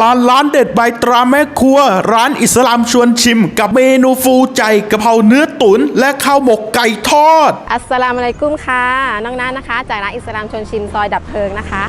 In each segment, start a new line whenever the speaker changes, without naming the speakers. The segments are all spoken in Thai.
ลานร้านเด็ดใบตราแม่ครัว ร้านอิสลามชวนชิม กับเมนูฟูใจกะเพราเนื้อตุ๋นและข้าวหมกไก่ทอด
อัสสลามอะลัยกุมค่ะน้องนัทนะคะ จากร้านอิสลามชวนชิมซอยดับเพลิงนะคะ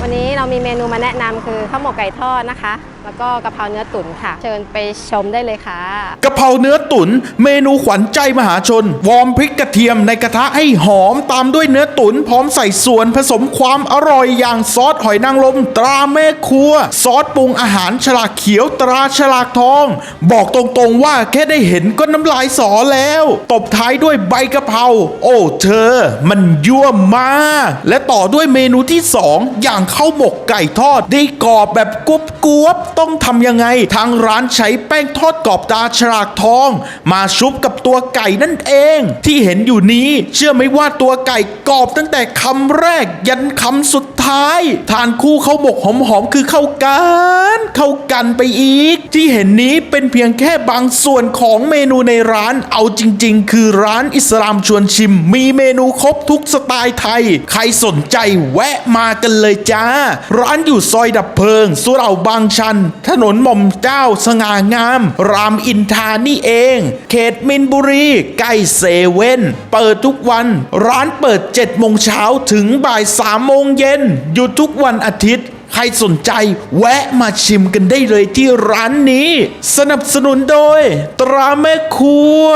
วันนี้เรามีเมนูมาแนะนำคือข้าวหมกไก่ทอดนะคะแล้วก็กะเพราเนื้อตุ๋นค่ะ เชิญไปชมได้เลยค่ะ
กะเพราเนื้อตุ๋นเมนูขวัญใจมหาชน วอร์มพริกกระเทียมในกระทะให้หอมตามด้วยเนื้อตุ๋นพร้อมใส่ส่วนผสมความอร่อยอย่างซอสหอยนางรมตราแม่ครัว ซอสปรุงอาหารฉลากเขียวตราฉลากทอง บอกตรงๆว่าแค่ได้เห็นก็น้ำลายสอแล้ว ตบท้ายด้วยใบกะเพราโอ้เธอ มันยั่วมากและต่อด้วยเมนูที่สองอย่างข้าวหมกไก่ทอดได้กรอบแบบกรุบกรวบต้องทำยังไง ทางร้านใช้แป้งทอดกรอบตาฉลากทอง มาชุบกับตัวไก่นั่นเอง ที่เห็นอยู่นี้เชื่อไหมว่าตัวไก่กรอบตั้งแต่คำแรกยันคำสุดท้าย ทานคู่ข้าวหมกหอมๆคือเข้ากันเข้ากันไปอีก ที่เห็นนี้เป็นเพียงแค่บางส่วนของเมนูในร้านเอาจริง ๆ คือร้านอิสลามชวนชิม มีเมนูครบทุกสไตล์ไทย ใครสนใจแวะมากันเลยจ้า ร้านอยู่ซอยดับเพลิง สุเหร่าบางชันถนนหม่อมเจ้าสง่างาม รามอินทานี่เอง เขตมินบุรีใกล้เซเว่น เปิดทุกวัน ร้านเปิด7โมงเช้าถึงบ่าย3โมงเย็น หยุดทุกวันอาทิตย์ใครสนใจแวะมาชิมกันได้เลยที่ร้านนี้ สนับสนุนโดย ตราแม่ครัว